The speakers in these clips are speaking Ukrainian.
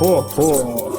Хо-хо-хо.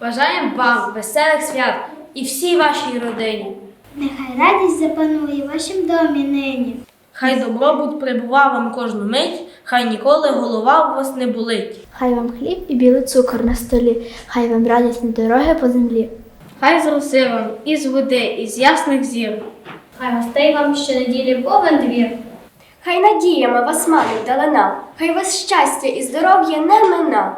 Бажаємо вам веселих свят і всій вашій родині. Нехай радість запанує в вашім домі нині. Хай добробут прибува вам кожну мить, хай ніколи голова у вас не болить. Хай вам хліб і білий цукор на столі, хай вам радісні дороги по землі. Хай зроси вам із води, із ясних зір. Хай гостей вам щонеділі повен двір. Хай надіями вас манить далина, хай вас щастя і здоров'я не мина.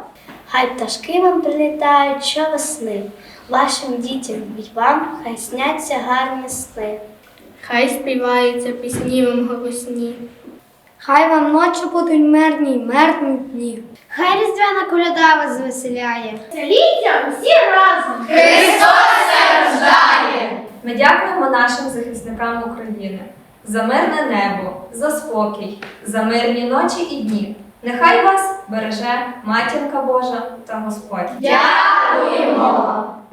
Хай пташки вам прилітають щовесни. Вашим дітям і вам хай сняться гарні сни. Хай співаються пісні вам голосні. Хай вам ночі будуть мирні, й мирні дні. Хай різдвяна коляда вас звеселяє. Ми дякуємо нашим захисникам України за мирне небо, за спокій, за мирні ночі і дні. Нехай вас береже матінка Божа та Господь. Дякуємо!